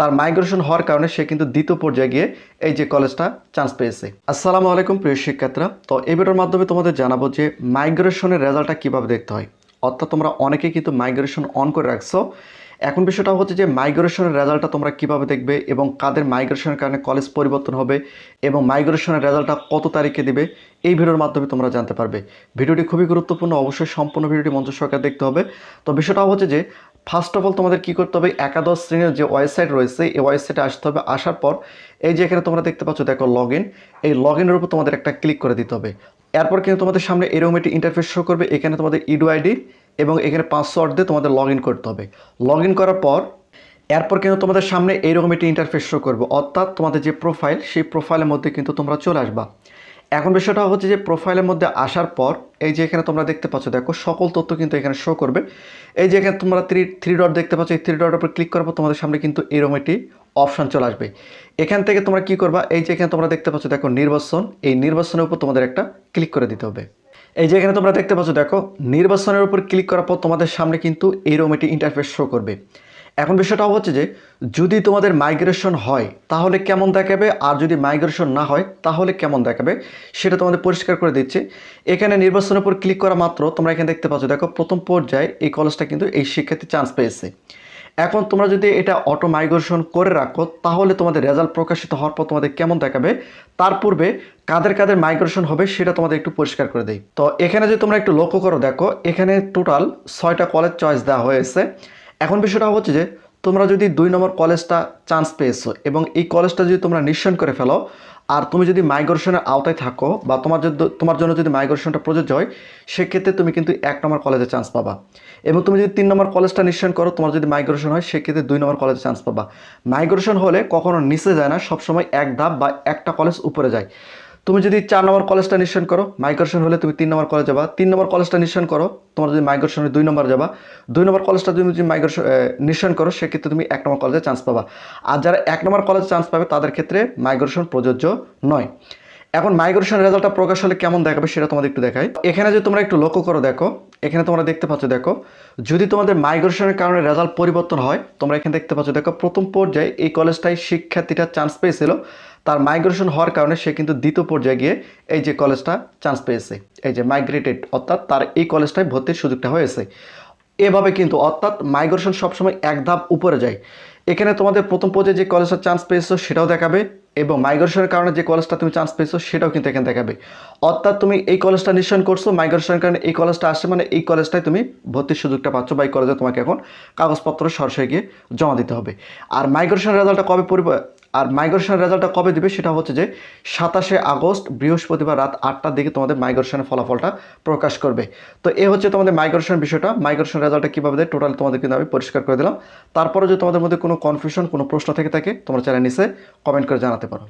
তার মাইগ্রেশন হওয়ার কারণে সে কিন্তু দ্বিতীয় পর্যায়ে গিয়ে এই যে কলেজটা চান্স পেয়েছে। আসসালামু আলাইকুম, প্রিয় শিক্ষার্থীরা। তো এই ভিডিওর মাধ্যমে তোমাদের জানাব যে মাইগ্রেশনের রেজাল্টটা কীভাবে দেখতে হয়। অর্থাৎ তোমরা অনেকেই কিন্তু মাইগ্রেশন অন করে রাখছো। এখন বিষয়টা হচ্ছে যে মাইগ্রেশনের রেজাল্টটা তোমরা কীভাবে দেখবে এবং কাদের মাইগ্রেশনের কারণে কলেজ পরিবর্তন হবে এবং মাইগ্রেশনের রেজাল্টটা কত তারিখে দিবে, এই ভিডিওর মাধ্যমে তোমরা জানতে পারবে। ভিডিওটি খুবই গুরুত্বপূর্ণ, অবশ্যই সম্পূর্ণ ভিডিওটি মঞ্চ সরকার দেখতে হবে। তো বিষয়টা হচ্ছে যে ফার্স্ট অফ অল তোমাদের কী করতে হবে? একাদশ শ্রেণির যে ওয়েবসাইট রয়েছে, এই ওয়েবসাইটে আসতে হবে। আসার পর এই যে এখানে তোমরা দেখতে পাচ্ছ, দেখো লগ এই লগ ইনের উপর তোমাদের একটা ক্লিক করে দিতে হবে। এরপর কিন্তু তোমাদের সামনে এরকম একটি ইন্টারফেস শো করবে। এখানে তোমাদের ইডু আইডি এবং এখানে পাসওয়ার্ড দিয়ে তোমাদের লগ করতে হবে। লগ করার পর, এরপর কিন্তু তোমাদের সামনে এইরকম একটি ইন্টারফেস শো করবে। অর্থাৎ তোমাদের যে প্রোফাইল সেই প্রোফাইলের মধ্যে কিন্তু তোমরা চলে আসবা। এখন বিষয়টা হচ্ছে যে প্রোফাইলের মধ্যে আসার পর, এই যে এখানে তোমরা দেখতে পাচ্ছ, দেখো সকল তথ্য কিন্তু এখানে শো করবে। এই যে এখানে তোমরা থ্রি থ্রি ডট দেখতে পাচ্ছ, এই থ্রি ডটের উপর ক্লিক করার পর তোমাদের সামনে কিন্তু এরকম একটি অপশান চলে আসবে। এখান থেকে তোমরা কি করবা? এই যে এখানে তোমরা দেখতে পাচ্ছ, দেখো নির্বাচন। এই নির্বাচনের উপর তোমাদের একটা ক্লিক করে দিতে হবে। এই যে এখানে তোমরা দেখতে পাচ্ছ, দেখো নির্বাচনের উপর ক্লিক করার পর তোমাদের সামনে কিন্তু এইরকম একটি ইন্টারফেস শো করবে। এখন বিষয়টা হচ্ছে যে, যদি তোমাদের মাইগ্রেশন হয়, তাহলে কেমন দেখাবে? আর যদি মাইগ্রেশন না হয়, তাহলে কেমন দেখাবে? সেটা তোমাদের পরিষ্কার করে দিচ্ছে। এখানে নির্বাচনের উপর ক্লিক করা মাত্র তোমরা এখানে দেখতে পাচ্ছ, দেখো প্রথম পর্যায়ে এই কলেজটা কিন্তু এই শিক্ষার্থী চান্স পেয়েছে। এখন তোমরা যদি এটা অটো মাইগ্রেশন করে রাখো, তাহলে তোমাদের রেজাল্ট প্রকাশিত হওয়ার পর তোমাদের কেমন দেখাবে? তার পূর্বে কাদের কাদের মাইগ্রেশন হবে, সেটা তোমাদের একটু পরিষ্কার করে দেই। তো এখানে যদি তোমরা একটু লক্ষ্য করো, দেখো এখানে টোটাল ছয়টা কলেজ চয়েস দেওয়া হয়েছে। এখন বিষয়টা হচ্ছে যে, তোমরা যদি দুই নম্বর কলেজটা চান্স পেয়েছ এবং এই কলেজটা যদি তোমরা নিঃসরণ করে ফেলো, আর তুমি যদি মাইগ্রেশনের আওতায় থাকো বা তোমার যদি, তোমার জন্য যদি মাইগ্রেশনটা প্রযোজ্য হয়, সেক্ষেত্রে তুমি কিন্তু এক নম্বর কলেজে চান্স পাবা। এবং তুমি যদি তিন নম্বর কলেজটা নিঃসরণ করো, তোমার যদি মাইগ্রেশন হয়, সেক্ষেত্রে দুই নম্বর কলেজে চান্স পাবা। মাইগ্রেশন হলে কখনো নিচে যায় না, সবসময় এক ধাপ বা একটা কলেজ উপরে যায়। তুমি যদি চার নম্বর কলেজটা নিঃসরণ করো মাইগ্রেশন হলে তুমি তিন নম্বর কলেজ যাবা। তিন নম্বর কলেজটা নিঃসরণ করো, তোমার যদি মাইগ্রেশন দুই নম্বর যাবা। দুই নম্বর কলেজটা তুমি যদি মাইগ্রেশন নিঃসরণ করো, সেক্ষেত্রে তুমি এক নম্বর কলেজে চান্স পাবা। আর যারা এক নম্বর কলেজে চান্স পাবে, তাদের ক্ষেত্রে মাইগ্রেশন প্রযোজ্য নয়। এখন মাইগ্রেশন রেজাল্টটা প্রকাশ হলে কেমন দেখাবে সেটা তোমাদের একটু দেখায় এখানে যদি তোমরা একটু লক্ষ্য করো, দেখো। এখানে তোমরা দেখতে পাচ্ছ, দেখো, যদি তোমাদের মাইগ্রেশনের কারণে রেজাল্ট পরিবর্তন হয়, তোমরা এখানে দেখতে পাচ্ছ, দেখো, প্রথম পর্যায়ে এই কলেজটায় শিক্ষার্থীটা চান্স পেয়েছিল। তার মাইগ্রেশন হওয়ার কারণে সে কিন্তু দ্বিতীয় পর্যায়ে গিয়ে এই যে কলেজটা চান্স পেয়েছে। এই যে মাইগ্রেটেড অর্থাৎ তার এই কলেজটায় ভর্তির সুযোগটা হয়েছে। এভাবে কিন্তু, অর্থাৎ মাইগ্রেশন সবসময় এক ধাপ উপরে যায়। এখানে তোমাদের প্রথম পর্যায়ে যে কলেজটা চান্স পেয়েছ, সেটাও দেখাবে। এবং মাইগ্রেশনের কারণে যে কলেজটা তুমি চান্স পেয়েছ, সেটাও কিন্তু এখানে দেখাবে অর্থাৎ তুমি এই কলেজটা নিশ্চয়ন করছ মাইগ্রেশনের কারণে এই কলেজটা আসছে মানে এই কলেজটায় তুমি ভর্তির সুযোগটা পাচ্ছ বা এই কলেজে তোমাকে এখন কাগজপত্র সরাসরি গিয়ে জমা দিতে হবে। আর মাইগ্রেশন রেজাল্টটা কবে আর মাইগ্রেশন রেজাল্টটা কবে দিবে সেটা হচ্ছে যে সাতাশে আগস্ট, বৃহস্পতিবার রাত আটটার দিকে তোমাদের মাইগ্রেশনের ফলাফলটা প্রকাশ করবে। তো এ হচ্ছে তোমাদের মাইগ্রেশন বিষয়টা। মাইগ্রেশন রেজাল্টটা কীভাবে দেয় টোটাল তোমাদের কিন্তু আমি পরিষ্কার করে দিলাম। তারপরে যদি তোমাদের মধ্যে কোনো কনফিউশন কোনো প্রশ্ন থেকে থাকে, তোমরা চ্যানেল নিচে কমেন্ট করে জানাতে পারো।